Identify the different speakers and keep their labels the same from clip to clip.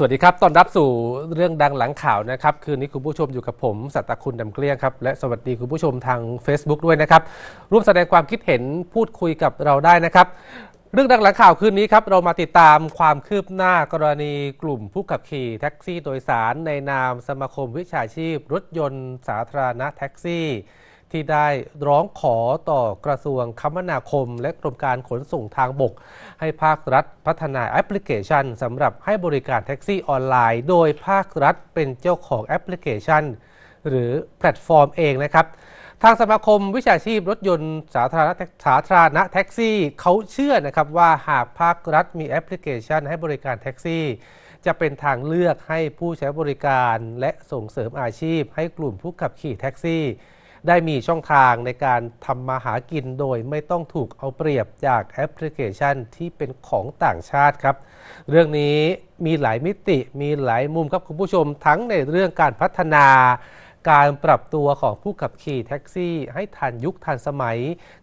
Speaker 1: สวัสดีครับ ต้อนรับสู่เรื่องดังหลังข่าวนะครับ คืนนี้คุณผู้ชมอยู่กับผม สัตตคุณดำเกลี้ยงครับ และสวัสดีคุณผู้ชมทาง Facebook ด้วยนะครับ ร่วมแสดงความคิดเห็นพูดคุยกับเราได้นะครับ เรื่องดังหลังข่าวคืนนี้ครับ เรามาติดตามความคืบหน้ากรณีกลุ่มผู้ขับขี่แท็กซี่โดยสารในนามสมาคมวิชาชีพ รถยนต์สาธารณะแท็กซี่ ที่ได้ร้องขอต่อกระทรวงคมนาคม และกรมการขนส่งทางบก ให้ภาครัฐพัฒนาแอปพลิเคชันสำหรับให้บริการแท็กซี่ออนไลน์ โดยภาครัฐเป็นเจ้าของแอปพลิเคชัน หรือแพลตฟอร์มเองนะครับ ทางสมาคมวิชาชีพรถยนต์สาธารณะสาธารณะแท็กซี่เขาเชื่อนะครับว่าหากภาครัฐมีแอปพลิเคชัน ให้บริการแท็กซี่จะเป็นทางเลือกให้ผู้ใช้บริการและส่งเสริมอาชีพ ให้กลุ่มผู้ขับขี่แท็กซี่ ได้มีช่องทางในการทำมาหากินโดยไม่ต้องถูกเอาเปรียบจากแอปพลิเคชันที่เป็นของต่างชาติครับ เรื่องนี้มีหลายมิติมีหลายมุมครับคุณผู้ชมทั้งในเรื่องการพัฒนาการปรับตัวของผู้ขับขี่แท็กซี่ ให้ทันยุคทันสมัย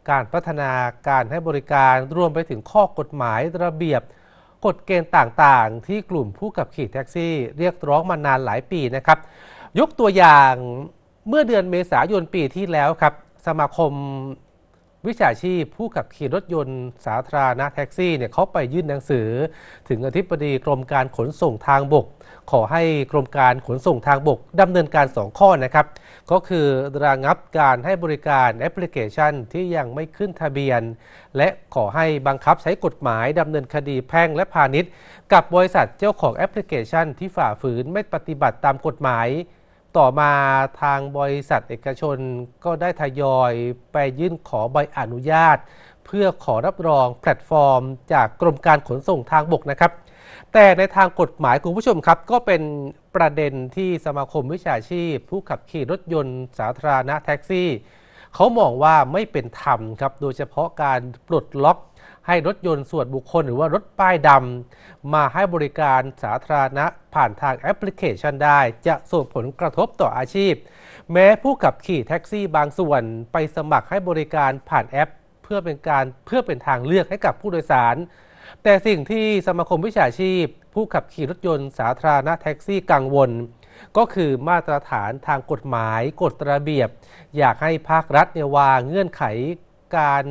Speaker 1: การพัฒนาการให้บริการรวมไปถึงข้อกฎหมายระเบียบกฎเกณฑ์ต่างๆ ที่กลุ่มผู้ขับขี่แท็กซี่ เรียกร้องมานานหลายปีนะครับ ยกตัวอย่าง เมื่อเดือนเมษายนปีที่แล้วครับ สมาคมวิชาชีพผู้ขับขี่รถยนต์สาธารณะแท็กซี่เนี่ยเขาไปยื่นหนังสือ ถึงอธิบดีกรมการขนส่งทางบก ขอให้กรมการขนส่งทางบกดำเนินการ 2 ข้อนะครับ ก็คือระงับการให้บริการแอปพลิเคชันที่ยังไม่ขึ้นทะเบียน และขอให้บังคับใช้กฎหมายดำเนินคดีแพ่งและพาณิชย์ กับบริษัทเจ้าของแอปพลิเคชันที่ฝ่าฝืนไม่ปฏิบัติตามกฎหมาย ต่อมาทางบริษัทเอกชนก็ได้ทยอยไปยื่นขอใบอนุญาต เพื่อขอรับรองแพลตฟอร์ม จากกรมการขนส่งทางบกนะครับ แต่ในทางกฎหมายคุณผู้ชมครับ ก็เป็นประเด็นที่สมาคมวิชาชีพ ผู้ขับขี่รถยนต์สาธารณะแท็กซี่ เขามองว่าไม่เป็นธรรมครับ โดยเฉพาะการปลดล็อก ให้รถยนต์ส่วนบุคคลหรือว่ารถป้ายดำมาให้บริการสาธารณะผ่านทางแอปพลิเคชันได้ จะส่งผลกระทบต่ออาชีพ แม้ผู้ขับขี่แท็กซี่บางส่วนไปสมัครให้บริการผ่านแอป เพื่อเป็นการเพื่อเป็นทางเลือกให้กับผู้โดยสาร แต่สิ่งที่สมาคมวิชาชีพ ผู้ขับขี่รถยนต์สาธารณะแท็กซี่กังวลก็คือมาตรฐานทางกฎหมายกฎระเบียบ อยากให้ภาครัฐเนี่ยวางเงื่อนไขการ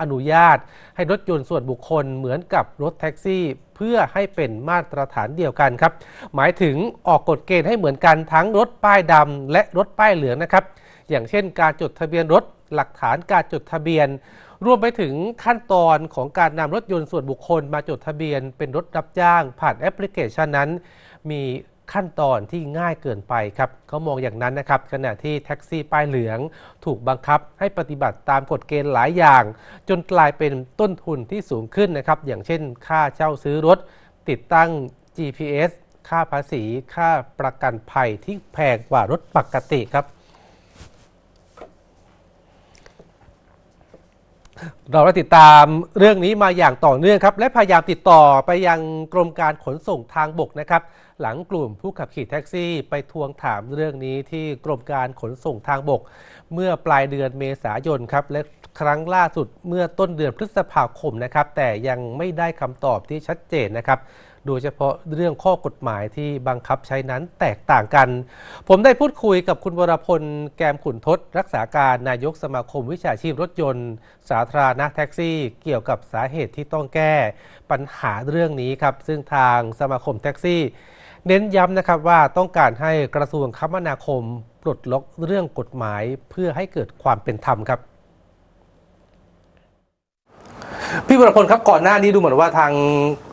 Speaker 1: อนุญาต ให้รถยนต์ส่วนบุคคลเหมือนกับรถแท็กซี่ เพื่อให้เป็นมาตรฐานเดียวกันครับ หมายถึงออกกฎเกณฑ์ให้เหมือนกันทั้งรถป้ายดำและรถป้ายเหลืองนะครับ อย่างเช่น การจดทะเบียนรถหลักฐานการจดทะเบียน รวมไปถึงขั้นตอนของการนำรถยนต์ส่วนบุคคลมาจดทะเบียน เป็นรถรับจ้างผ่านแอปพลิเคชันนั้น มี ขั้นตอนที่ง่ายเกินไปครับเขามองอย่างนั้นนะครับขณะที่แท็กซี่ป้ายเหลือง ถูกบังคับให้ปฏิบัติตามกฎเกณฑ์หลายอย่าง จนกลายเป็นต้นทุนที่สูงขึ้นนะครับอย่างเช่น ค่าเช่าซื้อรถ ติดตั้ง GPS ค่าภาษี ค่าประกันภัยที่แพงกว่ารถปกติครับ เราได้ติดตามเรื่องนี้มาอย่างต่อเนื่องครับ และพยายามติดต่อไปยังกรมการขนส่งทางบกนะครับ หลังกลุ่มผู้ขับขี่แท็กซี่ไปทวงถามเรื่องนี้ที่กรมการขนส่งทางบก เมื่อปลายเดือนเมษายนครับและครั้งล่าสุดเมื่อต้นเดือนพฤษภาคมนะครับแต่ยังไม่ได้คำตอบที่ชัดเจนนะครับโดยเฉพาะเรื่องข้อกฎหมายที่บังคับใช้นั้นแตกต่างกัน ผมได้พูดคุยกับคุณวรพล แกมขุนทศ รักษาการนายกสมาคมวิชาชีพรถยนต์ สาธารณะแท็กซี่ เกี่ยวกับสาเหตุที่ต้องแก้ ปัญหาเรื่องนี้ครับ ซึ่งทางสมาคมแท็กซี่ เน้นย้ำนะครับว่าต้องการให้กระทรวงคมนาคมปลดล็อกเรื่องกฎหมายเพื่อให้เกิดความเป็นธรรมครับพี่วรพลครับก่อนหน้านี้ดูเหมือนว่าทาง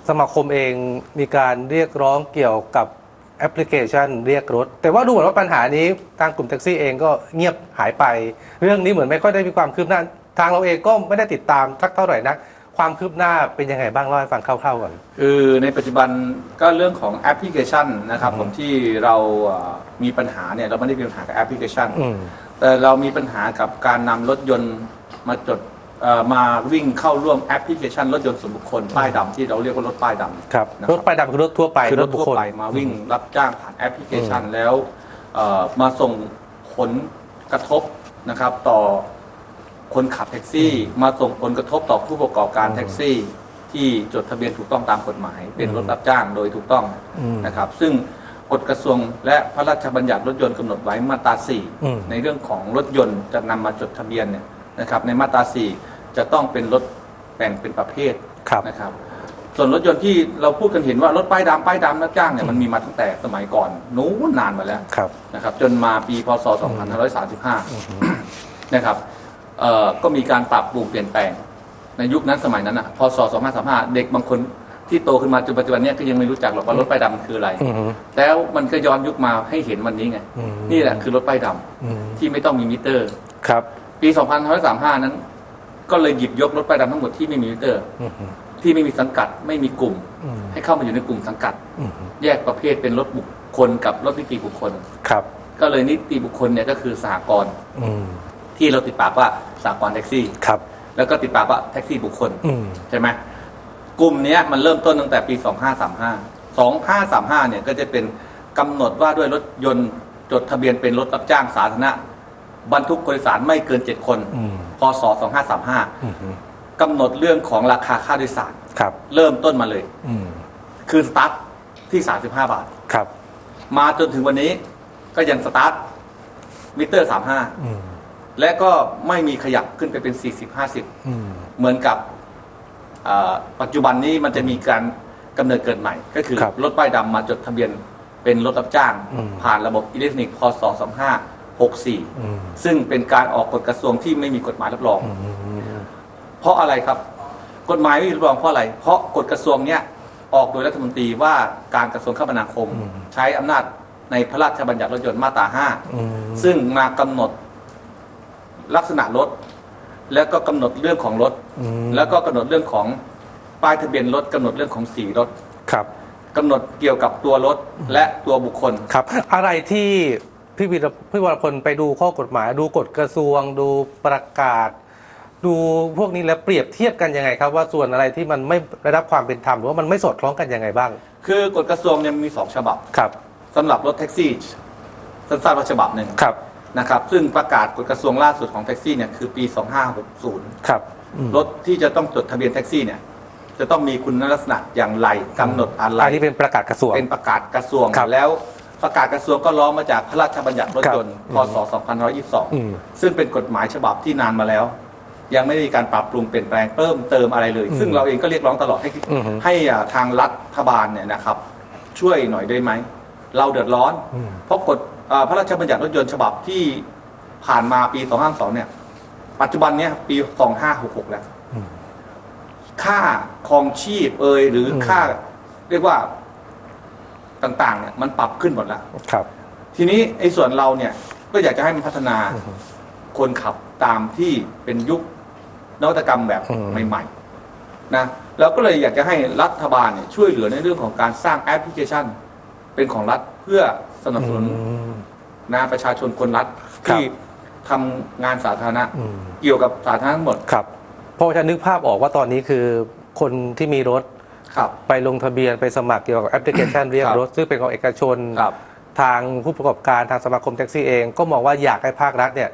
Speaker 1: สมาคมเองมีการเรียกร้องเกี่ยวกับแอปพลิเคชันเรียกรถ แต่ว่าดูเหมือนว่าปัญหานี้ทางกลุ่มแท็กซี่เองก็เงียบหายไป เรื่องนี้เหมือนไม่ค่อยได้มีความคืบหน้า ทางเราเองก็ไม่ได้ติดตามสักเท่าไหร่นัก ความคืบหน้าเป็นยังไงบ้างเล่าให้ฟังคร่าวๆก่อน
Speaker 2: คือในปัจจุบันก็เรื่องของแอปพลิเคชันนะครับ
Speaker 1: อืม
Speaker 2: ผมที่เราเอ่อมีปัญหาเนี่ยเราไม่ได้มีปัญหากับแอปพลิเคชัน
Speaker 1: อืม
Speaker 2: แต่เรามีปัญหากับการนำรถยนต์มาจดเอ่อมาวิ่งเข้าร่วมแอปพลิเคชันรถยนต์ส่วนบุคคลป้ายดำที่เราเรียกว่ารถป้ายดำ
Speaker 1: ครับ
Speaker 2: นะค
Speaker 1: ร
Speaker 2: รับ
Speaker 1: ถป้ายดำคือรถทั่วไป
Speaker 2: คือรถ
Speaker 1: บุค
Speaker 2: ทั่ว
Speaker 1: คล
Speaker 2: ไปมาวิ่งรับจ้างผ่านแอปพลิเคชันแล้วเอ่อมาส่งผลกระทบนะครับต่อ คนขับแท็กซี่ มาส่งผลกระทบต่อผู้ประกอบการแท็กซี่ ที่จดทะเบียนถูกต้องตามกฎหมาย เป็นรถรับจ้างโดยถูกต้อง
Speaker 3: อืม
Speaker 2: นะครับ ซึ่งกฎกระทรวงและพระราชบัญญัติรถยนต์กำหนดไว้มาตรา
Speaker 3: อืม
Speaker 2: 4ในเรื่องของรถยนต์จะนำมาจดทะเบียนเนี่ยนะครับ ในมาตรา 4 จะต้องเป็นรถแบ่งเป็นประเภท
Speaker 3: ครับ
Speaker 2: นะครับ ส่วนรถยนต์ที่เราพูดกันเห็นว่ารถป้ายดำป้ายดำรับจ้างเนี่ยมันมีมาตั้งแต่สมัยก่อนนู้นนานมาแล้ว
Speaker 3: ครับ
Speaker 2: นะครับ จนมาปีพศ 2535 นะครับเอ่อ ก็มีการปรับปรุงเปลี่ยนแปลง ในยุคนั้นสมัยนั้นอะพศ2535 เด็กบางคนที่โตขึ้นมาจนปัจจุบันเนี้ยก็ยังไม่รู้จักหรอกว่ารถป้ายดำมันคืออะไร
Speaker 3: อืม
Speaker 2: แล้วมันก็ย้อนยุคมาให้เห็นวันนี้ไง
Speaker 3: อืม
Speaker 2: นี่แหละคือรถป้ายด
Speaker 3: อืมำ
Speaker 2: ที่ไม่ต้องมีมิเตอร์
Speaker 3: ครับ
Speaker 2: ปี2535 นั้น ก็เลยหยิบยกรถป้ายดำทั้งหมดที่ไม่มีมิเตอร์
Speaker 3: อืม
Speaker 2: ที่ไม่มีสังกัดไม่มีกลุ่ม
Speaker 3: อืม
Speaker 2: ให้เข้ามาอยู่ในกลุ่มสังกัด
Speaker 3: อืม
Speaker 2: แยกประเภทเป็นรถบุคคลกับรถนิติบุคคล
Speaker 3: ครับ
Speaker 2: ก็เลยนิติบุคคลเนี่ยก็คือสหกรณ์
Speaker 3: อืม
Speaker 2: ที่เราติดปากว่าสหกรณ์แท็กซี่
Speaker 3: ครับ
Speaker 2: แล้วก็ติดปากว่าแท็กซี่บุคคล
Speaker 3: อืม
Speaker 2: ใช่ไหมกลุ่มเนี้ยมันเริ่มต้นตั้งแต่ปี 2535 2535 เนี่ยก็จะเป็นกำหนดว่าด้วยรถยนต์จดทะเบียนเป็นรถรับจ้างสาธารณะบรรทุกผู้โดยสารไม่เกิน 7 คน
Speaker 3: อืม
Speaker 2: พศ 2535
Speaker 3: อืม
Speaker 2: กำหนดเรื่องของราคาค่าโดยสาร
Speaker 3: ครับ
Speaker 2: เริ่มต้นมาเลย
Speaker 3: อืม
Speaker 2: คือสตาร์ทที่ 35 บาท
Speaker 3: ครับ
Speaker 2: มาจนถึงวันนี้ก็ยังสตาร์ทมิเตอร์
Speaker 3: อืม
Speaker 2: 35 และก็ไม่มีขยับขึ้นไปเป็น 40 50
Speaker 3: อืม
Speaker 2: เหมือนกับเอ่อปัจจุบันนี้มันจะมีการกำเนิดเกิดใหม่ ก็คือ
Speaker 3: ครับ
Speaker 2: รถป้ายดำมาจดทะเบียนเป็นรถรับจ้าง
Speaker 3: อืม
Speaker 2: ผ่านระบบอิเล็กทรอนิกส์พศ2564
Speaker 3: อืม
Speaker 2: ซึ่งเป็นการออกกฎกระทรวงที่ไม่มีกฎหมายรับรอง
Speaker 3: อืม
Speaker 2: เพราะอะไรครับ กฎหมายไม่มีรับรองเพราะอะไร เพราะกฎกระทรวงเนี้ยออกโดยรัฐมนตรีว่าการกระทรวงคมนาคม ใช้อำนาจในพระราชบัญญัติรถยนต์มาตรา
Speaker 3: อืม
Speaker 2: 5ซึ่งมากำหนด ลักษณะรถ แล้วก็กำหนดเรื่องของรถ
Speaker 3: อืม
Speaker 2: แล้วก็กำหนดเรื่องของป้ายทะเบียนรถกำหนดเรื่องของสีรถ
Speaker 3: ครับ
Speaker 2: กำหนดเกี่ยวกับตัวรถและตัวบุคคล
Speaker 3: ครับ อะไรที่พี่วิรพี่วรพลไปดูข้อกฎหมาย ดูกฎกระทรวง ดูประกาศ ดูพวกนี้แล้วเปรียบเทียบกันยังไงครับ ว่าส่วนอะไรที่มันไม่ได้รับความเป็นธรรมหรือว่ามันไม่สอดคล้องกันยังไงบ้าง
Speaker 2: คือกฎกระทรวงเนี่ยมีสองฉบับ
Speaker 3: ครับ
Speaker 2: สำหรับรถแท็กซี่สั้นๆว่าฉบับหนึ่ง
Speaker 3: ครับ
Speaker 2: นะครับ ซึ่งประกาศกฎกระทรวงล่าสุดของแท็กซี่เนี่ยคือปี 2560
Speaker 3: ครับอืม
Speaker 2: รถที่จะต้องจดทะเบียนแท็กซี่เนี่ย จะต้องมีคุณลักษณะอย่างไรกำหนดอะไร
Speaker 3: อันนี้เป็นประกาศกระทรวง
Speaker 2: เป็นประกาศกระทรวง
Speaker 3: ครับ
Speaker 2: แล้วประกาศกระทรวงก็ล้อมาจากพระราชบัญญัติรถยนต์
Speaker 3: ครับ
Speaker 2: พศ
Speaker 3: อืม
Speaker 2: 2522 ซึ่งเป็นกฎหมายฉบับที่นานมาแล้ว ยังไม่ได้มีการปรับปรุงเปลี่ยนแปลงเพิ่มเติมอะไรเลย
Speaker 3: อืม
Speaker 2: ซึ่งเราเองก็เรียกร้องตลอดให้
Speaker 3: อือฮึ
Speaker 2: ให้อ่าทางรัฐบาลเนี่ยนะครับ ช่วยหน่อยได้ไหม เราเดือดร้อน
Speaker 3: อืม
Speaker 2: เพราะกฎอ่า พระราชบัญญัติรถยนต์ฉบับที่ผ่านมาปี 252เนี่ย ปัจจุบันเนี้ยปี 2566 แล้ว
Speaker 3: อืม
Speaker 2: ค่าครองชีพเอยหรืออ
Speaker 3: ม
Speaker 2: ค่าเรียกว่าต่างๆ เนี่ยมันปรับขึ้นหมดแล้ว
Speaker 3: ครับ
Speaker 2: ทีนี้ไอ้ส่วนเราเนี่ยก็อยากจะให้มันพัฒนา
Speaker 3: อือฮึ
Speaker 2: คนขับตามที่เป็นยุคนวัตกรรมแบบ
Speaker 3: อืม
Speaker 2: ใหม่ๆนะเราก็เลยอยากจะให้รัฐบาลเนี่ยช่วยเหลือในเรื่องของการสร้างแอปพลิเคชัน เป็นของรัฐเพื่อสนับสนุน
Speaker 3: อืม
Speaker 2: นะประชาชนคนรัฐ
Speaker 3: ครับ
Speaker 2: ที่ทำงานสาธารณะ
Speaker 3: อืม
Speaker 2: เกี่ยวกับสาธารณะทั้งหมด
Speaker 3: ครับเพราะว่าจะนึกภาพออกว่าตอนนี้คือคนที่มีรถ
Speaker 2: ครับ
Speaker 3: ไปลงทะเบียนไปสมัครเกี่ยวกับแอปพลิเคชันเรียก
Speaker 2: ครับ
Speaker 3: รถ ซึ่งเป็นของเอกชน
Speaker 2: ครับ
Speaker 3: ทางผู้ประกอบการทางสมาคมแท็กซี่เอง ก็มองว่าอยากให้ภาครัฐเนี่ย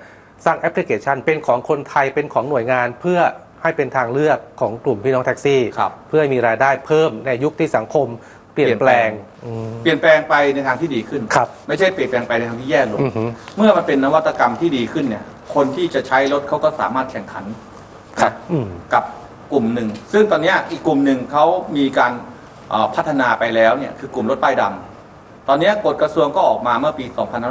Speaker 3: สร้างแอปพลิเคชันเป็นของคนไทยเป็นของหน่วยงาน เพื่อให้เป็นทางเลือกของกลุ่มพี่น้องแท็กซี่
Speaker 2: ครับ
Speaker 3: เพื่อให้มีรายได้เพิ่มในยุคที่สังคม เปลี่ยนแปลงอืม
Speaker 2: เปลี่ยนแปลงไปในทางที่ดีขึ้น
Speaker 3: ครับ
Speaker 2: ไม่ใช่เปลี่ยนแปลงไปในทางที่แย่ลง
Speaker 3: อือหือ
Speaker 2: เมื่อมันเป็นนวัตกรรมที่ดีขึ้นเนี่ย คนที่จะใช้รถเขาก็สามารถแข่งขัน
Speaker 3: ครับ
Speaker 2: นะ
Speaker 3: อืม
Speaker 2: กับกลุ่มหนึ่ง ซึ่งตอนเนี้ยอีกกลุ่มหนึ่งเขามีการเอ่อพัฒนาไปแล้วเนี่ยคือกลุ่มรถป้ายดำตอนเนี้ยกฎกระทรวงก็ออกมาเมื่อปี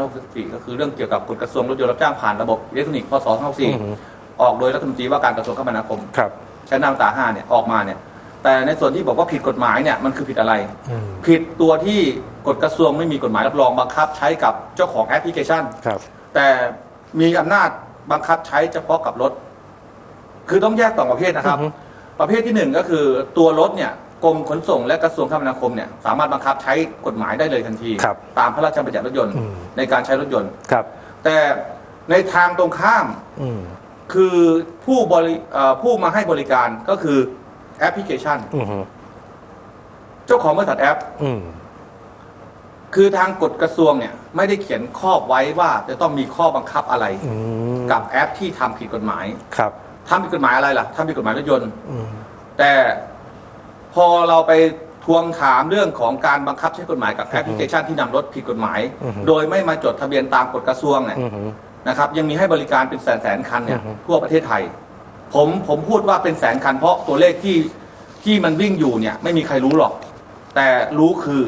Speaker 2: 2564 ก็คือเรื่องเกี่ยวกับกฎกระทรวงรถยนต์รับจ้างผ่านระบบอิเล็กทรอนิกส์พศ
Speaker 3: อือหือ
Speaker 2: 2564ออกโดยรัฐมนตรีว่าการกระทรวงคมนาคม
Speaker 3: ครับ
Speaker 2: ใช้นามตรา5เนี่ยออกมาเนี่ย แต่ในส่วนที่บอกว่าผิดกฎหมายเนี่ยมันคือผิดอะไร
Speaker 3: อืม
Speaker 2: ผิดตัวที่กฎกระทรวงไม่มีกฎหมายรับรองบังคับใช้กับเจ้าของแอปพลิเคชัน
Speaker 3: ครับ
Speaker 2: แต่มีอำนาจบังคับใช้เฉพาะกับรถ คือต้องแยกสองประเภทนะครับ
Speaker 3: อือฮึ
Speaker 2: ประเภทที่หนึ่งก็คือตัวรถเนี่ยกรมขนส่งและกระทรวงคมนาคมเนี่ยสามารถบังคับใช้กฎหมายได้เลยทันที
Speaker 3: ครับ
Speaker 2: ตามพระราชบัญญัติรถยนต์
Speaker 3: อืม
Speaker 2: ในการใช้รถยนต์
Speaker 3: ครับ
Speaker 2: แต่ในทางตรงข้าม
Speaker 3: อืม
Speaker 2: คือผู้บริเอ่อผู้มาให้บริการก็คือ แอปพลิเคชัน
Speaker 3: อืม
Speaker 2: เจ้าของบริษัทแอป
Speaker 3: อืม
Speaker 2: คือทางกฎกระทรวงเนี่ย ไม่ได้เขียนข้อไว้ว่าจะต้องมีข้อบังคับอะไร
Speaker 3: อืม
Speaker 2: กับแอปที่ทำผิดกฎหมาย
Speaker 3: ครับ
Speaker 2: ทำผิดกฎหมายอะไรล่ะทำผิดกฎหมายรถยนต์
Speaker 3: อืม
Speaker 2: แต่พอเราไปทวงถามเรื่องของการบังคับใช้กฎหมายกับแอปพลิเคชันที่นำรถผิดกฎหมาย
Speaker 1: อือฮึ
Speaker 2: โดยไม่มาจดทะเบียนตามกฎกระทรวงเนี่ย
Speaker 1: อือหือ
Speaker 2: นะครับยังมีให้บริการเป็นแสนแสนคันเนี่ย
Speaker 1: อือฮึ
Speaker 2: ทั่วประเทศไทย ผมผมพูดว่าเป็นแสนคันเพราะตัวเลขที่ที่มันวิ่งอยู่เนี่ย ไม่มีใครรู้หรอก แต่รู้คือ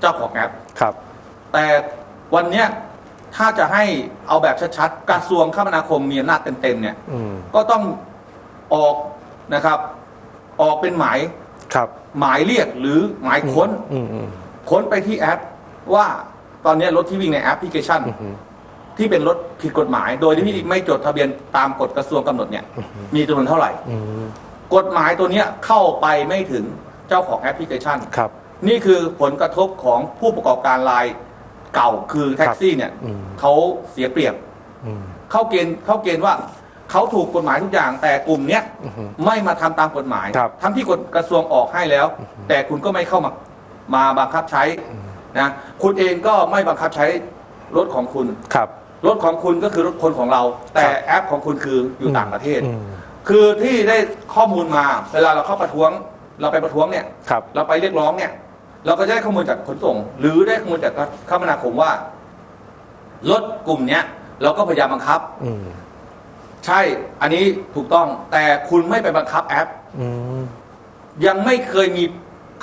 Speaker 2: เจ้าของแอป
Speaker 1: ครับ
Speaker 2: แต่วันเนี้ยถ้าจะให้เอาแบบชัดๆกระทรวงคมนาคมมีอำนาจเต็มๆเนี่ย
Speaker 1: อืม
Speaker 2: ก็ต้องออกนะครับ ออกเป็นหมาย
Speaker 1: ครับ
Speaker 2: หมายเรียกหรือหมายค้น
Speaker 1: อืมอืม
Speaker 2: ค้นไปที่แอปว่าตอนเนี้ยรถที่วิ่งในแอปพลิเคชัน
Speaker 1: อือหือ
Speaker 2: ที่เป็นรถผิดกฎหมาย โดยที่ไม่จดทะเบียนตามกฎกระทรวงกำหนดเนี่ย มีจำนวนเท่าไหร่
Speaker 1: อืม
Speaker 2: กฎหมายตัวเนี้ยเข้าไปไม่ถึงเจ้าของแอปพลิเคชัน
Speaker 1: ครับ
Speaker 2: นี่คือผลกระทบของผู้ประกอบการรายเก่าคือแท็กซี่เนี่ย
Speaker 1: อืม
Speaker 2: เขาเสียเปรียบ
Speaker 1: อืม
Speaker 2: เข้าเกณฑ์เข้าเกณฑ์ว่าเขาถูกกฎหมายทุกอย่าง แต่กลุ่มเนี้ย
Speaker 1: อือหือ
Speaker 2: ไม่มาทำตามกฎหมาย
Speaker 1: ครับ
Speaker 2: ทั้งที่กฎกระทรวงออกให้แล้ว แต่คุณก็ไม่เข้ามามาบังคับใช้นะคุณเองก็ไม่บังคับใช้รถของคุณ
Speaker 1: ครับ
Speaker 2: รถของคุณก็คือรถคนของเรา แต่
Speaker 1: ครับ
Speaker 2: แอปของคุณคืออยู่ต่างประเทศ
Speaker 1: อืม
Speaker 2: คือที่ได้ข้อมูลมา เวลาเราเข้าประท้วง เราไปประท้วงเนี่ย
Speaker 1: ครับ
Speaker 2: เราไปเรียกร้องเนี่ย เราก็จะได้ข้อมูลจากขนส่ง หรือได้ข้อมูลจากคมนาคมว่ารถกลุ่มเนี้ยเราก็พยายามบังคับ
Speaker 1: อืม
Speaker 2: ใช่อันนี้ถูกต้องแต่คุณไม่ไปบังคับแอป
Speaker 1: อืม
Speaker 2: ยังไม่เคยมี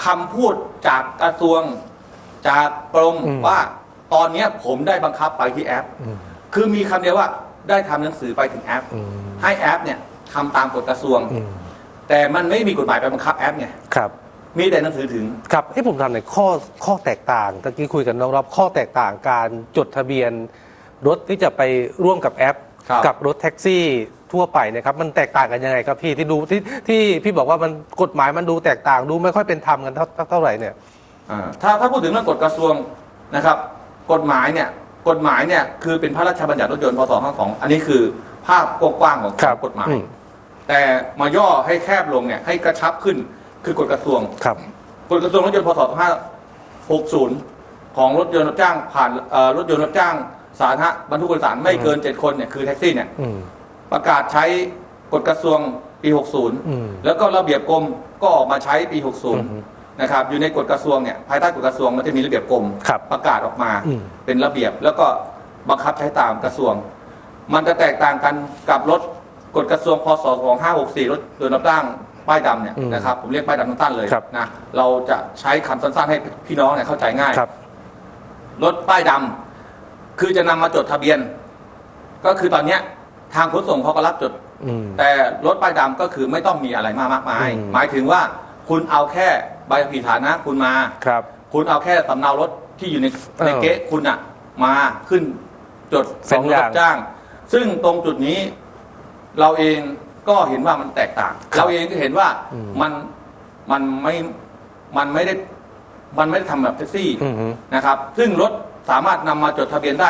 Speaker 2: คำพูดจากกระทรวงจากกรมว่า ตอนเนี้ยผมได้บังคับไปที่แอป
Speaker 1: อืม
Speaker 2: คือมีคำเดียวว่าได้ทำหนังสือไปถึงแอป
Speaker 1: อืม
Speaker 2: ให้แอปเนี่ยทำตามกฎกระทรวง
Speaker 1: อืม
Speaker 2: แต่มันไม่มีกฎหมายไปบังคับแอปไง
Speaker 1: ครับ
Speaker 2: มีแต่หนังสือถึง
Speaker 1: ครับที่ผมทำในอยข้อข้อแตกต่างตะกี้คุยกับน้องรอบข้อแตกต่างการจดทะเบียน รถที่จะไปร่วมกับแอป
Speaker 2: ครับ
Speaker 1: กับรถแท็กซี่ทั่วไปนะครับ มันแตกต่างกันยังไงครับพี่ที่ดูที่ที่พี่บอกว่ามันกฎหมายมันดูแตกต่างดูไม่ค่อยเป็นธรรมกันเท่าเท่าไหร่เนี่ย
Speaker 2: อ่าถ้าถ้าพูดถึงเรื่องกฎกระทรวงนะครับ กฎหมายเนี่ยกฎหมายเนี่ยคือเป็นพระราชบัญญัติรถยนต์พศ52อันนี้คือภาพกว้างๆของ
Speaker 1: ครับ
Speaker 2: กฎหมาย
Speaker 1: อืม
Speaker 2: แต่มาย่อให้แคบลงเนี่ยให้กระชับขึ้นคือกฎกระทรวง
Speaker 1: ครับ
Speaker 2: กฎกระทรวงรถยนต์พศ2560 ของรถยนต์รับจ้างผ่านเอ่อรถยนต์รับจ้างสาธารณะบรรทุกโดยสารไม่เกิน 7 คนเนี่ยคือแท็กซี่เนี่ย
Speaker 1: อืม
Speaker 2: ประกาศใช้กฎกระทรวงปี
Speaker 1: อืม
Speaker 2: 60 แล้วก็ระเบียบกรมก็ออกมาใช้ปี
Speaker 1: อืม
Speaker 2: 60 นะครับอยู่ในกฎกระทรวงเนี่ยภายใต้กฎกระทรวงมันจะมีระเบียบกรม
Speaker 1: ครับ
Speaker 2: ประกาศออกมา
Speaker 1: อืม
Speaker 2: เป็นระเบียบแล้วก็บังคับใช้ตามกระทรวง มันจะแตกต่างกันกับรถกฎกระทรวงพศ2564รถยนต์รับจ้างป้ายดำเนี่ย
Speaker 1: อืม
Speaker 2: นะครับผมเรียกป้ายดำสั้นๆเลย
Speaker 1: ครับ
Speaker 2: นะเราจะใช้คำสั้นๆให้พี่น้องเนี่ยเข้าใจง่าย
Speaker 1: ครับ
Speaker 2: รถป้ายดำคือจะนำมาจดทะเบียน ก็คือตอนเนี้ยทางขนส่งเขาก็รับจด
Speaker 1: อืม
Speaker 2: แต่รถป้ายดำก็คือไม่ต้องมีอะไรมากมากมาย
Speaker 1: อืม
Speaker 2: หมายถึงว่าคุณเอาแค่ ใบขับขี่ฐานะคุณมา
Speaker 1: ครับ
Speaker 2: คุณเอาแค่สำเนารถที่อยู่ใน
Speaker 1: เออ
Speaker 2: ในเก๊ะคุณอะมาขึ้นจด
Speaker 1: ส
Speaker 2: เป็
Speaker 1: อนง
Speaker 2: ร
Speaker 1: อ
Speaker 2: ถ
Speaker 1: ย่าง
Speaker 2: รับจ้าง ซึ่งตรงจุดนี้ เราเองก็เห็นว่ามันแตกต่าง
Speaker 1: ครับ
Speaker 2: เราเองก็เห็นว่า
Speaker 1: อืม
Speaker 2: มันมันไม่มันไม่ได้ มันไม่ได้ทำแบบแท็กซี่
Speaker 1: อืม
Speaker 2: นะครับ ซึ่งรถสามารถนำมาจดทะเบียนได้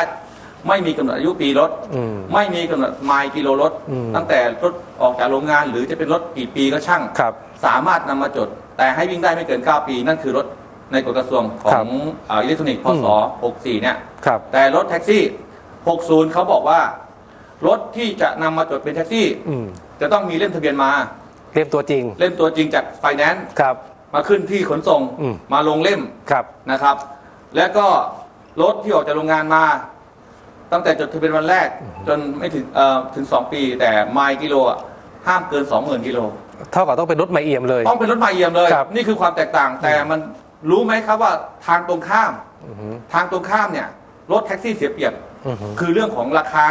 Speaker 2: ไม่มีกำหนดอายุปีรถ
Speaker 1: อืม
Speaker 2: ไม่มีกำหนดไมล์กิโลรถ
Speaker 1: อืม
Speaker 2: ตั้งแต่รถออกจากโรงงาน หรือจะเป็นรถกี่ปีก็ช่าง
Speaker 1: ครับ
Speaker 2: สามารถนำมาจด แต่ให้วิ่งได้ไม่เกิน 9 ปี นั่นคือรถในกฎกระทรวงข
Speaker 1: ครั
Speaker 2: อบงเอิเล็กทรอนิกส์พศ64เนี่ย
Speaker 1: ครับ
Speaker 2: แต่รถแท็กซี่ 60 เขาบอกว่า รถที่จะนำมาจดเป็นแท็กซี่
Speaker 1: อืม
Speaker 2: จะต้องมีเล่มทะเบียนมา
Speaker 1: เล่มตัวจริง
Speaker 2: เล่มตัวจริงจากไฟแนนซ์
Speaker 1: ครับ
Speaker 2: มาขึ้นที่ขนส่ง
Speaker 1: อืม
Speaker 2: มาลงเล่ม
Speaker 1: ครับ
Speaker 2: นะครับ แล้วก็รถที่ออกจากโรงงานมา ตั้งแต่จดทะเบียนวันแรก จนไม่ถึงเอ่อถึง 2 ปี แต่ไมล์กิโลอะห้ามเกิน 20,000กิโล
Speaker 1: เท่ากับต้องเป็นรถใหม่เอี่ยมเลย
Speaker 2: ต้องเป็นรถไฟเยี่ยมเลย
Speaker 1: ครับ
Speaker 2: นี่คือความแตกต่าง แต่มันรู้ไหมครับว่าทางตรงข้าม
Speaker 1: อือหือ
Speaker 2: ทางตรงข้ามเนี่ย รถแท็กซี่เสียเปรียบ
Speaker 1: อือหือ
Speaker 2: คือเรื่องของราคา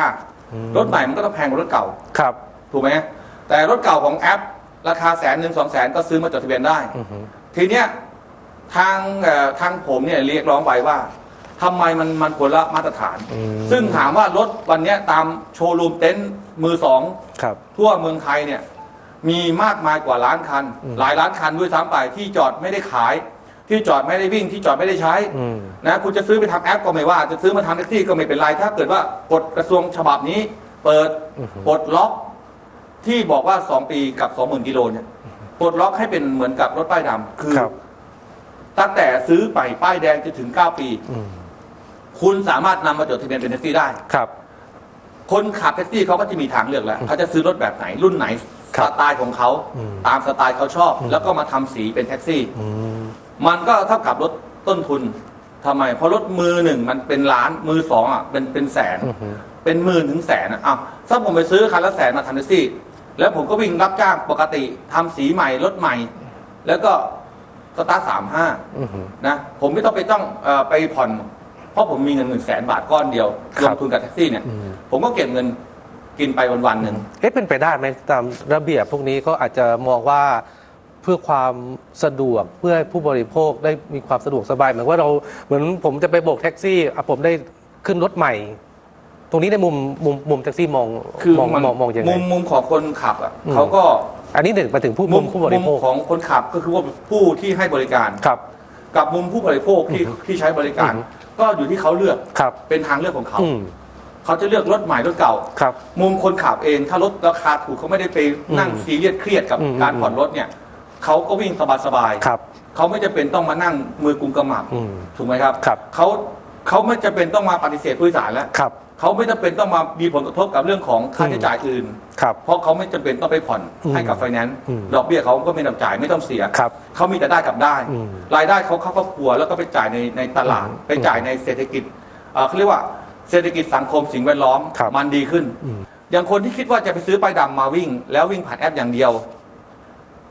Speaker 1: อืม
Speaker 2: รถใหม่มันก็ต้องแพงกว่ารถเก่า
Speaker 1: ครับ
Speaker 2: ถูกไหมแต่รถเก่าของแอป ราคาแสนหนึ่งสองแสนก็ซื้อมาจดทะเบียนได้
Speaker 1: อือหือ
Speaker 2: ทีเนี้ยทางเอ่อทางผมเนี่ยเรียกร้องไปว่าทำไมมันมันคนละมาตรฐาน
Speaker 1: อืม
Speaker 2: ซึ่งถามว่ารถวันเนี้ยตามโชว์รูมเต็นท์มือสอง
Speaker 1: ครับ
Speaker 2: ทั่วเมืองไทยเนี่ย มีมากมายกว่าล้านคัน
Speaker 1: อืม
Speaker 2: หลายล้านคันด้วยซ้ำไปที่จอดไม่ได้ขาย ที่จอดไม่ได้วิ่งที่จอดไม่ได้ใช้
Speaker 1: อืม
Speaker 2: นะคุณจะซื้อไปทำแอปก็ไม่ว่า จะซื้อมาทำแท็กซี่ก็ไม่เป็นไรถ้าเกิดว่ากฎกระทรวงฉบับนี้ เปิด
Speaker 1: อือฮึ
Speaker 2: ปลดล็อกที่บอกว่า2ปีกับ20,000กิโลเนี่ยปลดล็อกให้เป็นเหมือนกับรถป้ายดำคือ
Speaker 1: ครับ
Speaker 2: ตั้งแต่ซื้อไปป้ายแดงจนถึง9ปี
Speaker 1: อืม
Speaker 2: คุณสามารถนำมาจดทะเบียนเป็นแท็กซี่ได้
Speaker 1: ครับ
Speaker 2: คนขับแท็กซี่เขาก็จะมีทางเลือกแล้วเขาจะซื้อรถแบบไหนรุ่นไหน
Speaker 3: ครั
Speaker 2: ส
Speaker 3: บ
Speaker 2: ไตล์ของเขา
Speaker 3: อืม
Speaker 2: ตามสไตล์เขาชอบ แล้วก็มาทำสีเป็นแท็กซี่
Speaker 3: อืม
Speaker 2: มันก็เท่ากับลดต้นทุนทำไม เพราะรถมือหนึ่งมันเป็นล้านมือสองอะเป็นเป็นแสน
Speaker 3: อือฮึ
Speaker 2: เป็นหมื่นถึงแสนอะอ้าวถ้าผมไปซื้อคันละแสนมาทำแท็กซี่ แล้วผมก็วิ่งรับจ้างปกติทำสีใหม่รถใหม่ แล้วก็สตาร์สามห้า
Speaker 3: อือฮึ
Speaker 2: นะผมไม่ต้องไปต้องเอ่อไปผ่อน เพราะผมมีเงินหนึ่งแสนบาทก้อนเดียว
Speaker 3: ค
Speaker 2: ล
Speaker 3: รับ
Speaker 2: งทุนกับแท็กซี่เนี่ย
Speaker 3: อืม
Speaker 2: ผมก็เก็บเงิน กินไปวันๆหนึ่ง
Speaker 3: เอ๊ะเป็นไปได้ไหมตามระเบียบพวกนี้ก็อาจจะมองว่าเพื่อความสะดวกเพื่อให้ผู้บริโภคได้มีความสะดวกสบายเหมือนว่าเราเหมือนผมจะไปโบกแท็กซี่อะผมได้ขึ้นรถใหม่ ตรงนี้ในมุมมุมมุมแท็กซี่มอง
Speaker 2: คือ
Speaker 3: มอง
Speaker 2: มัน
Speaker 3: มองมองยังไง
Speaker 2: มุมมุมของคนขับอะ
Speaker 3: อืม
Speaker 2: เขาก็
Speaker 3: อันนี้หนึ่งมาถึงผู้มุมผู้บริโภค
Speaker 2: ของคนขับก็คือว่าผู้ที่ให้บริการ
Speaker 3: ครับ
Speaker 2: กับมุมผู้บริโภคที่ที่ใช้บริการ
Speaker 3: อืม
Speaker 2: ก็อยู่ที่เขาเลือก
Speaker 3: ครับ
Speaker 2: เป็นทางเลือกของเขา
Speaker 3: อืม
Speaker 2: เขาจะเลือกรถใหม่รถเก่า
Speaker 3: ครับ
Speaker 2: มุมคนขับเองถ้ารถราคาถูกเขาไม่ได้ไปนั่ง
Speaker 3: อืม
Speaker 2: ซีเรียสเครียดกับ
Speaker 3: อืม
Speaker 2: การผ่อนรถเนี่ยเขาก็วิ่งสบายๆ
Speaker 3: ครับ
Speaker 2: เขาไม่จะเป็นต้องมานั่งมือกุมกระหมับ
Speaker 3: อืม
Speaker 2: ถูกไหมครับ
Speaker 3: ครับ
Speaker 2: เขาเขาไม่จะเป็นต้องมาปฏิเสธผู้โดยสารแล้ว
Speaker 3: ครับ
Speaker 2: เขาไม่จำเป็นต้องมามีผลกระทบกับเรื่องของค่าใช้จ่ายอื่น
Speaker 3: ครับ
Speaker 2: เพราะเขาไม่จำเป็นต้องไปผ่อน
Speaker 3: อืม
Speaker 2: ให้กับไฟแนนซ์
Speaker 3: อืม
Speaker 2: ดอกเบี้ยเขาก็ไม่ต้องจ่ายไม่ต้องเสีย
Speaker 3: ครับ
Speaker 2: เขามีแต่ได้กับได้
Speaker 3: อืม
Speaker 2: รายได้เขาเข้าครอบครัวแล้วก็ไปจ่ายในในตลาด
Speaker 3: อืม
Speaker 2: ไปจ่ายในเศรษฐกิจเอ่อเขาเรียกว่า เศรษฐกิจสังคมสิ่งแวดล้อม
Speaker 3: ครับ
Speaker 2: มันดีขึ้น
Speaker 3: อืม
Speaker 2: อย่างคนที่คิดว่าจะไปซื้อป้ายดำมาวิ่ง แล้ววิ่งผ่านแอปอย่างเดียว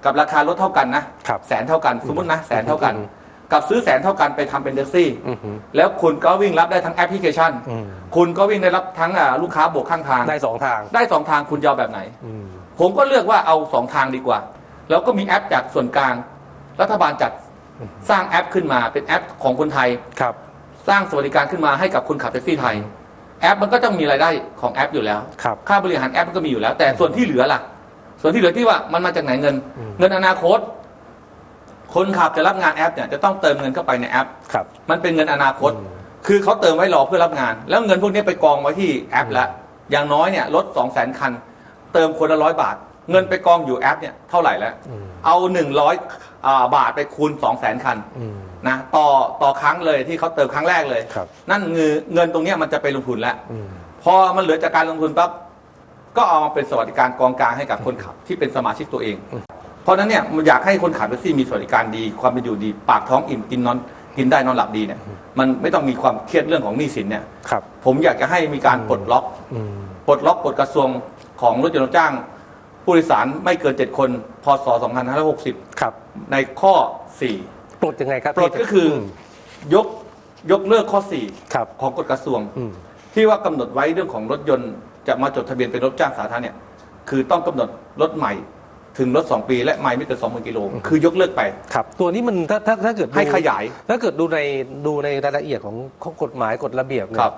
Speaker 2: กับราคารถเท่ากันนะครับแสนเท่ากันสมมตินะแสนเท่ากัน
Speaker 3: อืม
Speaker 2: กับซื้อแสนเท่ากันไปทำเป็นแท็กซี่
Speaker 3: อือฮึ
Speaker 2: แล้วคุณก็วิ่งรับได้ทั้งแอปพลิเคชัน
Speaker 3: อืม
Speaker 2: คุณก็วิ่งได้รับทั้งอ่าลูกค้าโบกข้างทาง
Speaker 3: ได้สองทาง
Speaker 2: ได้สองทางคุณจะเอาแบบไหน
Speaker 3: อืม
Speaker 2: ผมก็เลือกว่าเอาสองทางดีกว่า แล้วก็มีแอปจากส่วนกลาง รัฐบาลจัดสร้างแอปขึ้นมาเป็นแอปของคนไทย
Speaker 3: ครับ
Speaker 2: สร้างสวัสดิการขึ้นมาให้กับคนขับแท็กซี่ไทย แอปมันก็ต้องมีรายได้ของแอปอยู่แล้ว
Speaker 3: ครับ
Speaker 2: ค่าบริหารแอปมันก็มีอยู่แล้ว แต่ส่วนที่เหลือล่ะ ส่วนที่เหลือที่ว่ามันมาจากไหนเงิน
Speaker 3: อืม
Speaker 2: เงินอนาคต คนขับจะรับงานแอปเนี่ยจะต้องเติมเงินเข้าไปในแอป
Speaker 3: ครับ
Speaker 2: มันเป็นเงินอนาคต
Speaker 3: อืม
Speaker 2: คือเขาเติมไว้รอเพื่อรับงาน แล้วเงินพวกนี้ไปกองไว้ที่แอปแล้ว อย่างน้อยเนี่ยรถสองแสนคัน เติมคนละร้อยบาท เงินไปกองอยู่แอปเนี่ยเท่าไหร่แล้ว
Speaker 3: อืม
Speaker 2: เอาหนึ่งร้อยบาทไปคูณสองแสนคัน
Speaker 3: อืม
Speaker 2: นะต่อต่อครั้งเลยที่เขาเติมครั้งแรกเลย
Speaker 3: ครับ
Speaker 2: นั่นเงินเงินตรงเนี้ยมันจะไปลงทุนแล้ว
Speaker 3: อืม
Speaker 2: พอมันเหลือจากการลงทุนปั๊บก็เอามาเป็นสวัสดิการกองกลางให้กับคนขับที่เป็นสมาชิกตัวเอง
Speaker 3: อืม
Speaker 2: เพราะฉะนั้นเนี่ยมันอยากให้คนขับแท็กซี่มีสวัสดิการดี ความเป็นอยู่ดี ปากท้องอิ่มกินนอนกินได้นอนหลับดีเนี่ย มันไม่ต้องมีความเครียดเรื่องของหนี้สินเนี่ย
Speaker 3: ครับ
Speaker 2: ผมอยากจะให้มีการปลดล็อก
Speaker 3: อืม
Speaker 2: ปลดล็อกกฎกระทรวงของรถยนต์รับจ้าง ผู้โดยสารไม่เกิน 7 คน พศ2560
Speaker 3: ครับ
Speaker 2: ในข้อ
Speaker 3: ปลดยังไงครับ
Speaker 2: 4ปลดก็คืออ
Speaker 3: ม
Speaker 2: ยกยกเลิกข้อ
Speaker 3: ครับ
Speaker 2: 4 ของกฎกระทรวง
Speaker 3: อืม
Speaker 2: ที่ว่ากำหนดไว้เรื่องของรถยนต์จะมาจดทะเบียนเป็นรถจ้างสาธารณะเนี่ยคือต้องกำหนดรถใหม่ถึงรถ 2 ปีและไม่ไม่เกิน20,000กิโลคือยกเลิกไป
Speaker 3: ครับ ตัวนี้มันถ้าถ้าถ้าเกิดดู
Speaker 2: ให้ขยาย
Speaker 3: ถ้าเกิดดูในดูในรายละเอียดของของกฎหมายกฎระเบียบเนี่
Speaker 2: ครั
Speaker 3: ย
Speaker 2: บ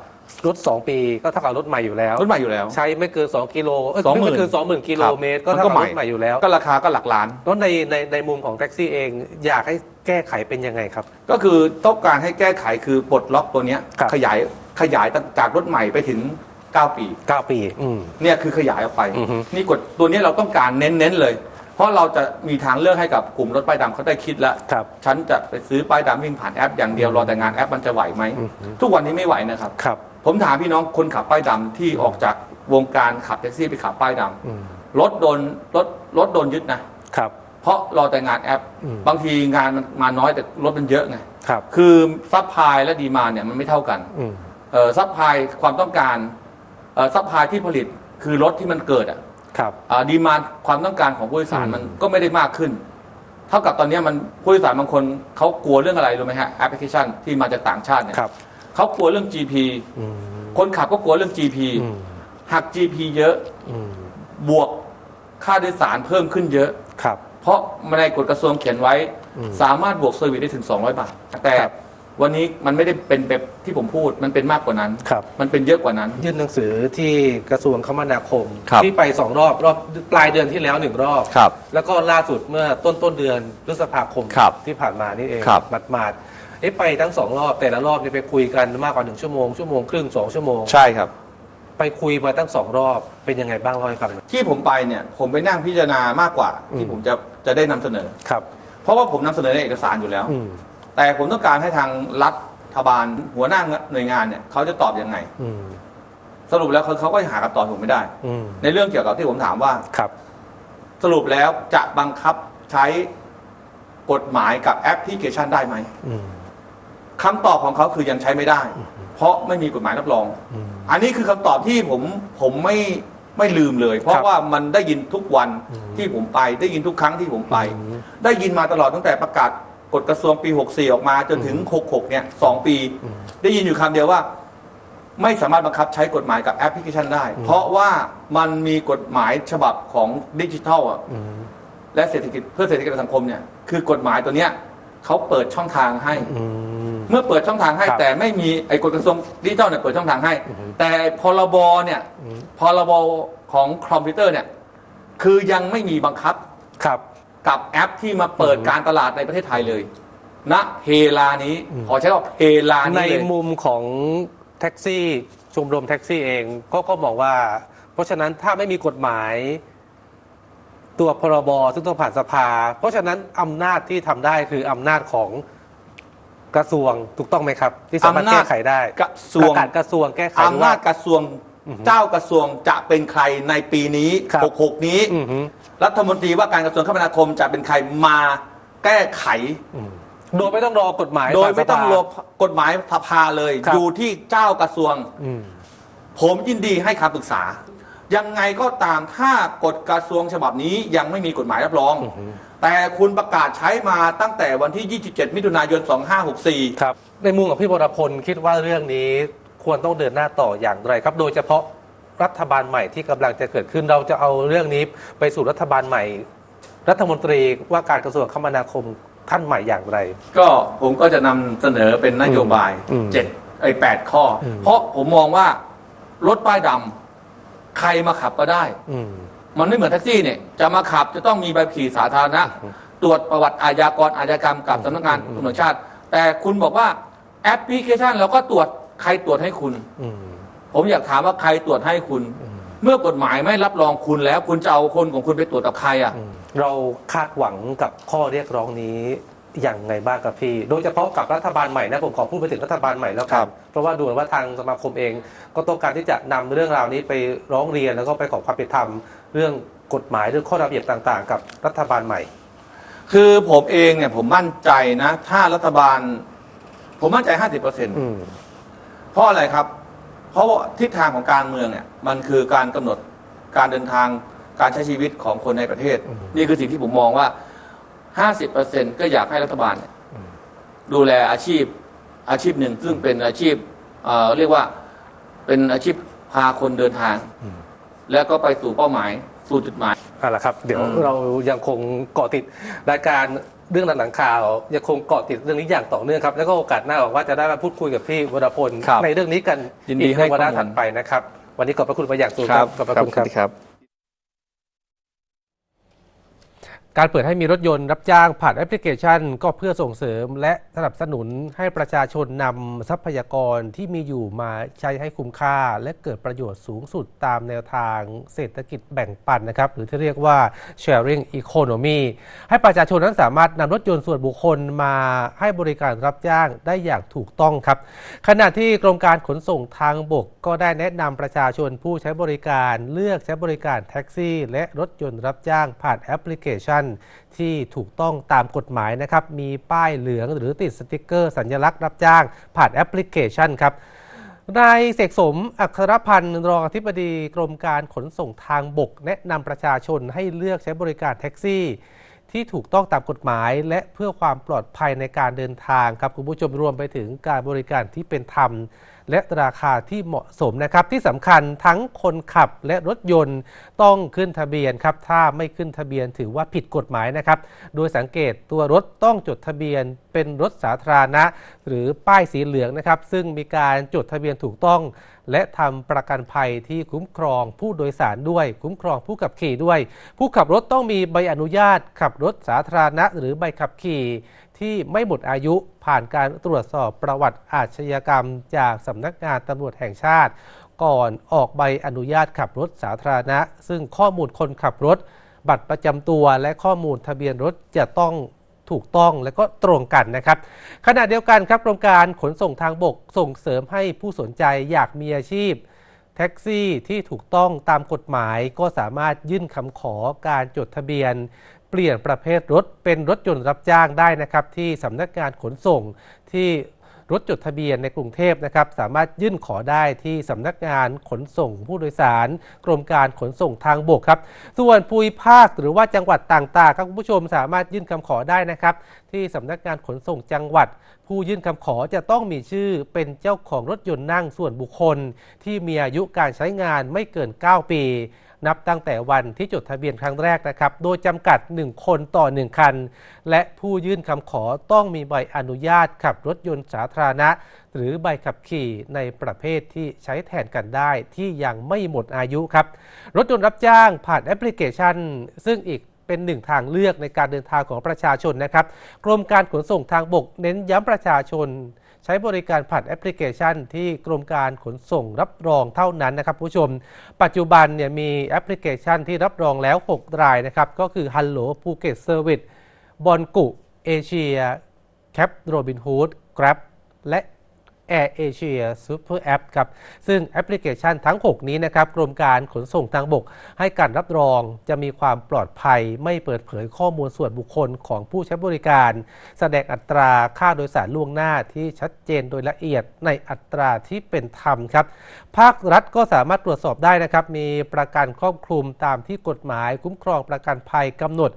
Speaker 3: รถ 2 ปีก็เท่ากับรถใหม่อยู่แล้ว
Speaker 2: รถใหม่อยู่แล้ว
Speaker 3: ใช้ไม่เกิน 2 กิโลเอ้ย
Speaker 2: 20,000
Speaker 3: ไม่เกิน 20,000 กิโลเมตร ก็
Speaker 2: มันก็
Speaker 3: เท่ากับ
Speaker 2: ใหม่
Speaker 3: รถใหม่อยู่แล้ว
Speaker 2: ก็ราคาก็หลักล้าน
Speaker 3: แล้วในในในมุมของแท็กซี่เองอยากให้แก้ไขเป็นยังไงครับ
Speaker 2: ก็คือต้องการให้แก้ไขคือปลดล็อกตัวเนี้ย
Speaker 3: ครับ
Speaker 2: ขยายขยายจากรถใหม่ไปถึง 9 ปี
Speaker 3: 9 ปี อืม
Speaker 2: เนี่ยคือขยายออกไป
Speaker 3: อือฮึ
Speaker 2: นี่กฎตัวนี้เราต้องการเน้นๆเลย เพราะเราจะมีทางเลือกให้กับกลุ่มรถป้ายดำเขาได้คิดแล้ว
Speaker 3: ครับ
Speaker 2: ฉันจะไปซื้อป้ายดำวิ่งผ่านแอปอย่างเดียวรอแต่งานแอปมันจะไหวไหม
Speaker 3: อือฮึ
Speaker 2: ทุกวันนี้ไม่ไหวนะครับ
Speaker 3: ครับ
Speaker 2: ผมถามพี่น้องคนขับป้ายดำที่ออกจากวงการขับแท็กซี่ไปขับป้ายดำ
Speaker 3: อืม
Speaker 2: รถโดนรถรถโดนยึดนะ
Speaker 3: ครับ
Speaker 2: เพราะรอแต่งานแอป
Speaker 3: อืม
Speaker 2: บางทีงานมันมาน้อยแต่รถมันเยอะไง
Speaker 3: ครับ
Speaker 2: คือซัพพลายและดีมานเนี่ยมันไม่เท่ากัน
Speaker 3: อืม
Speaker 2: เออซัพพลายความต้องการเออซัพพลายที่ผลิตคือรถที่มันเกิดอะ
Speaker 3: ครับ
Speaker 2: ดีมานความต้องการของผู้โดยสาร
Speaker 3: อืม
Speaker 2: มันก็ไม่ได้มากขึ้น เท่ากับตอนนี้มันผู้โดยสารบางคนเขากลัวเรื่องอะไรรู้ไหมฮะแอปพลิเคชันที่มาจากต่างชาติเนี่ย
Speaker 3: ครับ
Speaker 2: เขากลัวเรื่อง GP
Speaker 3: อืม
Speaker 2: คนขับก็กลัวเรื่อง GP
Speaker 3: อืม
Speaker 2: หัก GP เยอะ
Speaker 3: อืม
Speaker 2: บวกค่าโดยสารเพิ่มขึ้นเยอะ
Speaker 3: ครับ
Speaker 2: เพราะในกฎกระทรวงเขียนไว้
Speaker 3: อืม
Speaker 2: สามารถบวกเซอร์วิสได้ถึง 200 บาท แต่
Speaker 3: ครับ
Speaker 2: วันนี้มันไม่ได้เป็นแบบที่ผมพูดมันเป็นมากกว่านั้น
Speaker 3: ครับ
Speaker 2: มันเป็นเยอะกว่านั้น
Speaker 3: ยื่นหนังสือที่กระทรวงคมนาคม
Speaker 2: ครับ
Speaker 3: ที่ไปสองรอบรอบปลายเดือนที่แล้วหนึ่งรอบ
Speaker 2: ครับ
Speaker 3: แล้วก็ล่าสุดเมื่อต้นต้นเดือนพฤษภาคม
Speaker 2: ครับ
Speaker 3: ที่ผ่านมานี่เอง
Speaker 2: ครับ
Speaker 3: หมาดมาดๆ เอ๊ะไปทั้งสองรอบแต่ละรอบนี่ไปคุยกันมากกว่าหนึ่งชั่วโมงชั่วโมงครึ่งสองชั่วโมง
Speaker 2: ใช่ครับ
Speaker 3: ไปคุยมาตั้งสองรอบเป็นยังไงบ้างเล่าให้ฟังหน่อย
Speaker 2: ที่ผมไปเนี่ยผมไปนั่งพิจารณามากกว่า
Speaker 3: อื
Speaker 2: ที่
Speaker 3: ม
Speaker 2: ผมจะจะได้นำเสนอ
Speaker 3: ครับ
Speaker 2: เพราะว่าผมนำเสนอในเอกสารอยู่แล้ว
Speaker 3: อืม
Speaker 2: แต่ผมต้องการให้ทางรัฐบาลหัวหน้าหน่วยงานเนี่ยเขาจะตอบยังไง
Speaker 3: อืม
Speaker 2: สรุปแล้วเขาเขาก็หาคำตอบผมไม่ได้
Speaker 1: อืม
Speaker 2: ในเรื่องเกี่ยวกับที่ผมถามว่า
Speaker 1: ครับ
Speaker 2: สรุปแล้วจะบังคับใช้กฎหมายกับแอปพลิเคชันได้ไหม
Speaker 1: อืม
Speaker 2: คำตอบของเขาคือยังใช้ไม่ได้ เพราะไม่มีกฎหมายรับรอง
Speaker 1: อืม
Speaker 2: อันนี้คือคำตอบที่ผมผมไม่ไม่ลืมเลย เพราะ
Speaker 1: ครับ
Speaker 2: ว่ามันได้ยินทุกวัน
Speaker 1: อืม
Speaker 2: ที่ผมไป ได้ยินทุกครั้งที่ผมไป
Speaker 1: อืม
Speaker 2: ได้ยินมาตลอดตั้งแต่ประกาศกฎกระทรวงปี 64 ออกมาจนถึง 66 เนี่ยสองปี
Speaker 1: อืม
Speaker 2: ได้ยินอยู่คำเดียวว่า ไม่สามารถบังคับใช้กฎหมายกับแอปพลิเคชันได้
Speaker 1: อืม
Speaker 2: เพราะว่ามันมีกฎหมายฉบับของดิจิทัลอะ
Speaker 1: อืม
Speaker 2: และเศรษฐกิจเพื่อเศรษฐกิจและสังคมเนี่ยคือกฎหมายตัวเนี้ยเขาเปิดช่องทางให้
Speaker 1: อืม
Speaker 2: เมื่อเปิดช่องทางให้
Speaker 1: ครับ
Speaker 2: แต่ไม่มีไอ้กฎกระทรวงดิจิทัลเนี่ยเปิดช่องทางให้
Speaker 1: อือฮึ
Speaker 2: แต่พรบเนี่ย
Speaker 1: อืม
Speaker 2: พรบของคอมพิวเตอร์เนี่ยคือยังไม่มีบังคับ
Speaker 1: ครับ
Speaker 2: กับแอปที่มาเปิด
Speaker 1: อืม
Speaker 2: การตลาดในประเทศไทยเลยณเพลานี้
Speaker 1: อืม
Speaker 2: ขอใช้คำว่าเพลา
Speaker 1: ใน
Speaker 2: นี้เลย
Speaker 1: มุมของแท็กซี่ชมรมแท็กซี่เองก็ก็มองว่า เพราะฉะนั้นถ้าไม่มีกฎหมายตัวพรบซึ่งต้องผ่านสภา เพราะฉะนั้นอำนาจที่ทำได้คืออำนาจของ กระทรวงถูกต้องไหมครับ ที่สามารถ
Speaker 2: อำนาจ
Speaker 1: แก้ไขได้
Speaker 2: กระทรวง
Speaker 1: ประกาศกระทรวงแก้ไขหรือ
Speaker 2: อำ
Speaker 1: ว่า
Speaker 2: นาจกระทรวง
Speaker 1: อือฮึ
Speaker 2: เจ้ากระทรวงจะเป็นใครในปีนี้
Speaker 1: ครับ
Speaker 2: 66 นี้
Speaker 1: อือฮึ
Speaker 2: รัฐมนตรีว่าการกระทรวงคมนาคมจะเป็นใครมาแก้ไข
Speaker 1: อืมโดยไม่ต้องรอกฎหมาย
Speaker 2: โดยไม่ต้อง
Speaker 1: ผ่าน
Speaker 2: ร
Speaker 1: ส
Speaker 2: อ
Speaker 1: ภา ก
Speaker 2: ฎหมายสภาเลย
Speaker 1: ครับ
Speaker 2: อยู่ที่เจ้ากระทรวง
Speaker 1: อืม
Speaker 2: ผมยินดีให้คำปรึกษา ยังไงก็ตามถ้ากฎกระทรวงฉบับนี้ยังไม่มีกฎหมายรับรอง
Speaker 1: อือฮึ
Speaker 2: แต่คุณประกาศใช้มาตั้งแต่วันที่ 27 มิถุนายน 2564
Speaker 1: ครับ ในมุมของพี่บรพลคิดว่าเรื่องนี้ควรต้องเดินหน้าต่ออย่างไรครับ โดยเฉพาะรัฐบาลใหม่ที่กำลังจะเกิดขึ้นเราจะเอาเรื่องนี้ไปสู่รัฐบาลใหม่ รัฐมนตรีว่าการกระทรวงคมนาคมท่านใหม่อย่างไร
Speaker 2: ก็ผมก็จะนำเสนอเป็นนโยบาย
Speaker 1: อืม
Speaker 2: เจ็ดไอ้แปดข้ออ
Speaker 1: ม
Speaker 2: เพราะผมมองว่ารถป้ายดำ ใครมาขับก็ได้
Speaker 1: อืม
Speaker 2: มันไม่เหมือนแท็กซี่เนี่ยจะมาขับจะต้องมีใบขับขี่สาธารณะ
Speaker 1: อืม
Speaker 2: ตรวจประวัติอาญากรอาชญากรรมกับสำนักงาน
Speaker 1: อืม
Speaker 2: ตำรวจชาติ แต่คุณบอกว่าแอปพลิเคชันเราก็ตรวจใครตรวจให้คุณ
Speaker 1: อืม
Speaker 2: ผมอยากถามว่าใครตรวจให้คุณ
Speaker 1: อืม
Speaker 2: เมื่อกฎหมายไม่รับรองคุณแล้ว คุณจะเอาคนของคุณไปตรวจกับใครอะ
Speaker 1: อืมเราคาดหวังกับข้อเรียกร้องนี้ อย่างไงบ้างครับพี่ โดยเฉพาะกับรัฐบาลใหม่นะผมขอพูดไปถึงรัฐบาลใหม่แล้ว
Speaker 2: ค
Speaker 1: กั
Speaker 2: รั
Speaker 1: น
Speaker 2: บ
Speaker 1: เพราะว่าดูเหมือนว่าทางสมาคมเอง ก็ต้องการที่จะนำเรื่องราวนี้ไปร้องเรียนแล้วก็ไปขอความเป็นธรรมเรื่องกฎหมายเรื่องข้อระเบียบต่าง ๆ กับรัฐบาลใหม่
Speaker 2: คือผมเองเนี่ยผมมั่นใจนะ ถ้ารัฐบาล ผมมั่นใจห้าสิบเปอร์เซ็นต์
Speaker 1: อืม
Speaker 2: เพราะอะไรครับ เพราะว่าทิศทางของการเมืองเนี่ยมันคือการกำหนดการเดินทางการใช้ชีวิตของคนในประเทศ
Speaker 1: อืม
Speaker 2: นี่คือสิ่งที่ผมมองว่า ห้าสิบเปอร์เซ็นก็อยากให้รัฐบาลเนี่ย
Speaker 1: อืม
Speaker 2: ดูแลอาชีพอาชีพหนึ่ง ซึ่งเป็นอาชีพเอ่อเรียกว่าเป็นอาชีพพาคนเดินทาง
Speaker 1: อืม
Speaker 2: แล้วก็ไปสู่เป้าหมายสู่จุดหมาย
Speaker 1: เอาละครับ เดี๋ยว
Speaker 2: อืม
Speaker 1: เรายังคงเกาะติดรายการเรื่องหลังข่าว ยังคงเกาะติดเรื่องนี้อย่างต่อเนื่องครับ แล้วก็โอกาสหน้าหวังว่าจะได้มาพูดคุยกับพี่วรพล
Speaker 2: ครับ
Speaker 1: ในเรื่องนี้กัน
Speaker 2: ยินดี
Speaker 1: อีก
Speaker 2: ให้
Speaker 1: ในวันหน้า
Speaker 2: ข้อมูล
Speaker 1: ถัดไปนะครับ วันนี้ขอบพระคุณไปนอย่างสูงครับขอบพระคุณครับ
Speaker 2: ครับ
Speaker 1: การเปิดให้มีรถยนต์รับจ้างผ่านแอปพลิเคชัน ก็เพื่อส่งเสริมและสนับสนุนให้ประชาชนนำทรัพยากรที่มีอยู่มาใช้ให้คุ้มค่า และเกิดประโยชน์สูงสุดตามแนวทางเศรษฐกิจแบ่งปันนะครับ หรือที่เรียกว่า sharing economy ให้ประชาชนนั้นสามารถนำรถยนต์ส่วนบุคคลมาให้บริการรับจ้างได้อย่างถูกต้องครับ ขณะที่กรมการขนส่งทางบก ก็ได้แนะนำประชาชนผู้ใช้บริการ เลือกใช้บริการแท็กซี่ และรถยนต์รับจ้างผ่านแอปพลิเคชันที่ถูกต้องตามกฎหมายนะครับ มีป้ายเหลืองหรือติดสติกเกอร์สัญลักษณ์รับจ้าง ผ่านแอปพลิเคชันครับนายเสกสม อัครพันธ์รองอธิบดีกรมการขนส่งทางบก แนะนำประชาชนให้เลือกใช้บริการแท็กซี่ ที่ถูกต้องตามกฎหมาย และเพื่อความปลอดภัยในการเดินทางครับคุณผู้ชมรวมไปถึงการบริการที่เป็นธรรม และราคาที่เหมาะสมนะครับ ที่สำคัญทั้งคนขับและรถยนต์ต้องขึ้นทะเบียนครับถ้าไม่ขึ้นทะเบียนถือว่าผิดกฎหมายนะครับ โดยสังเกตตัวรถต้องจดทะเบียนเป็นรถสาธารณะ หรือป้ายสีเหลืองนะครับ ซึ่งมีการจดทะเบียนถูกต้อง และทำประกันภัยที่คุ้มครองผู้โดยสารด้วย คุ้มครองผู้ขับขี่ด้วย ผู้ขับรถต้องมีใบอนุญาตขับรถสาธารณะ หรือใบขับขี่ ที่ไม่หมดอายุผ่านการตรวจสอบประวัติอาชญากรรม จากสำนักงานตำรวจแห่งชาติ ก่อนออกใบอนุญาตขับรถสาธารณะ ซึ่งข้อมูลคนขับรถ บัตรประจำตัวและข้อมูลทะเบียนรถจะต้องถูกต้องและก็ตรงกันนะครับ ขณะเดียวกันครับกรมการขนส่งทางบกส่งเสริมให้ผู้สนใจอยากมีอาชีพ แท็กซี่ที่ถูกต้องตามกฎหมายก็สามารถยื่นคำขอการจดทะเบียน เปลี่ยนประเภทรถเป็นรถยนต์รับจ้างได้นะครับ ที่สำนักงานขนส่งที่รถจดทะเบียนในกรุงเทพนะครับ สามารถยื่นขอได้ที่สำนักงานขนส่งผู้โดยสาร กรมการขนส่งทางบกครับ ส่วนภูมิภาคหรือว่าจังหวัดต่างๆครับคุณผู้ชมสามารถยื่นคำขอได้นะครับ ที่สำนักงานขนส่งจังหวัด ผู้ยื่นคำขอจะต้องมีชื่อเป็นเจ้าของรถยนต์นั่งส่วนบุคคล ที่มีอายุการใช้งานไม่เกิน 9 ปี นับตั้งแต่วันที่จดทะเบียนครั้งแรกนะครับ โดยจำกัด 1 คนต่อ 1 คัน และผู้ยื่นคำขอต้องมีใบอนุญาตขับรถยนต์สาธารณะ หรือใบขับขี่ในประเภทที่ใช้แทนกันได้ที่ยังไม่หมดอายุครับ รถยนต์รับจ้างผ่านแอปพลิเคชัน ซึ่งอีกเป็นหนึ่งทางเลือกในการเดินทางของประชาชนนะครับ กรมการขนส่งทางบกเน้นย้ำประชาชน ใช้บริการผ่านแอปพลิเคชัน ที่กรมการขนส่งรับรองเท่านั้นนะครับผู้ชม ปัจจุบันเนี่ยมีแอปพลิเคชันที่รับรองแล้ว 6 รายนะครับก็คือ Hello Phuket Service บอนกุเอเชียแคปโรบินฮูด Grab และ Air Asia Super App ครับซึ่งแอปพลิเคชันทั้ง 6 นี้นะครับกรมการขนส่งทางบก ให้การรับรองจะมีความปลอดภัย ไม่เปิดเผยข้อมูลส่วนบุคคลของผู้ใช้บริการ แสดงอัตราค่าโดยสารล่วงหน้าที่ชัดเจนโดยละเอียดในอัตราที่เป็นธรรมครับภาครัฐก็สามารถตรวจสอบได้นะครับมีประกันครอบคลุมตามที่กฎหมายคุ้มครองประกันภัยกำหนด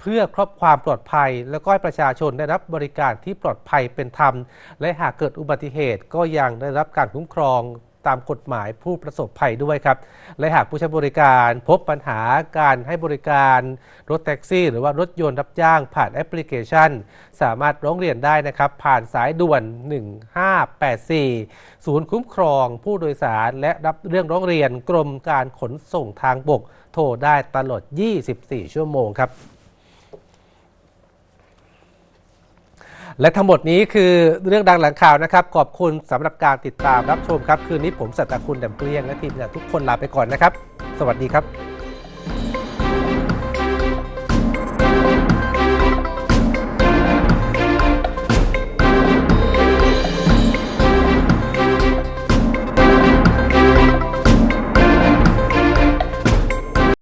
Speaker 1: เพื่อครอบความปลอดภัย แล้วก็ให้ประชาชนได้รับบริการที่ปลอดภัยเป็นธรรม และหากเกิดอุบัติเหตุก็ยังได้รับการคุ้มครองตามกฎหมายผู้ประสบภัยด้วยครับ และหากผู้ใช้บริการพบปัญหาการให้บริการรถแท็กซี่ หรือว่ารถยนต์รับจ้างผ่านแอปพลิเคชัน สามารถร้องเรียนได้นะครับ ผ่านสายด่วน 1584 ศูนย์คุ้มครองผู้โดยสารและรับเรื่องร้องเรียนกรมการขนส่งทางบก โทรได้ตลอด 24 ชั่วโมงครับ และทั้งหมดนี้คือเรื่องดังหลังข่าวนะครับ ขอบคุณสำหรับการติดตามรับชมครับ คืนนี้ผมสัตตคุณดำเกลี้ยงและทีมงานทุกคนลาไปก่อนนะครับ สวัสดีครับ